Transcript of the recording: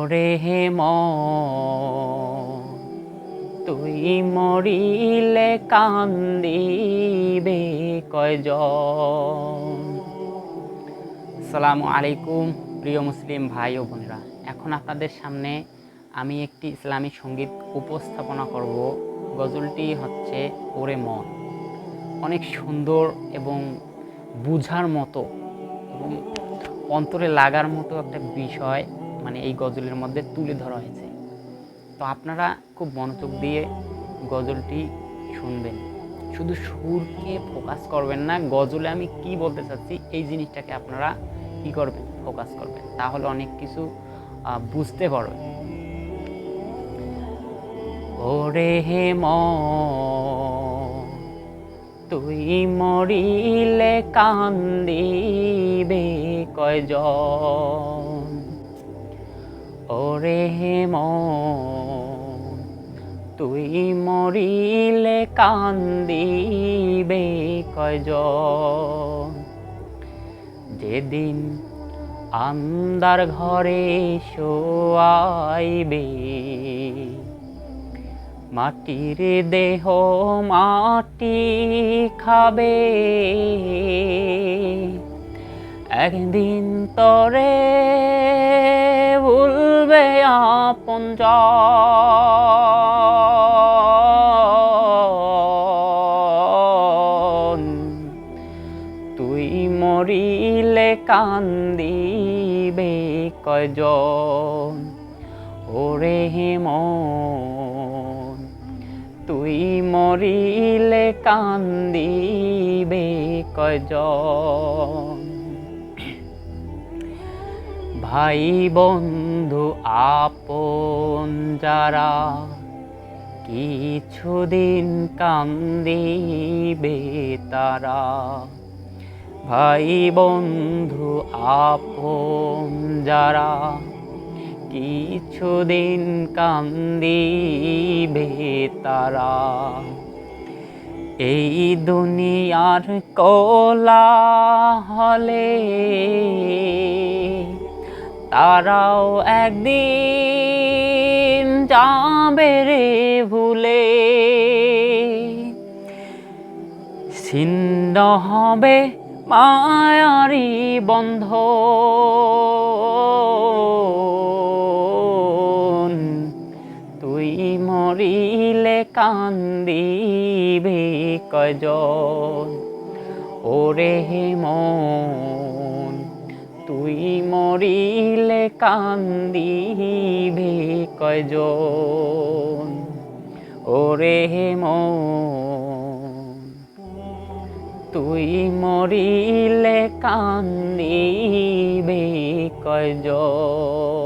ওরে হে তুই মরিলে কান্দিবে কয়জন? আসসালামু আলাইকুম প্রিয় মুসলিম ভাই ও বোনেরা, এখন আপনাদের সামনে আমি একটি ইসলামী সংগীত উপস্থাপনা করব। গজলটি হচ্ছে ওরে মন। অনেক সুন্দর এবং বুঝার মতো এবং অন্তরে লাগার মতো একটা বিষয়। মানে এই গজলের মধ্যে তুলে ধরা হয়েছে। তো আপনারা খুব মনোযোগ দিয়ে গজলটি শুনবেন। শুধু সুরকে ফোকাস করবেন না, গজলে আমি কি বলতে চাচ্ছি, এই জিনিসটাকে আপনারা কি করবেন ফোকাস করবেন, তাহলে অনেক কিছু বুঝতে পারবেন। ওরে হে ম, তুই মরিলে কান্দিবে কয়জন? ওরে হে মন, তুই মরিলে কান্দিবে কয়জন? যেদিন আন্দার ঘরে শোয়াইবে মাটির দেহ মাটি খাবে। একদিন তরে জন। তুই মরিলে কান্দিবে কয়জন ওরে হেমন তুই মরিলে কান্দিবে কয়জন ভাই বন্ধু আপন যারা কিছুদিন কান্দিবে তারা। ভাই বন্ধু আপন যারা কিছুদিন কান্দিবে তারা। এই দুনিয়ার কোলা হলে তারাও একদিন যাবে ভুলে ছিন্ন হবে মায়ারি বন্ধ। তুই মরিলে কান্দিবে কয়জন? ওরে মন তুই মরিলে কান্দিবে কয়জন? ওরে মন তুই মরিলে কান্দিবে কয়জন?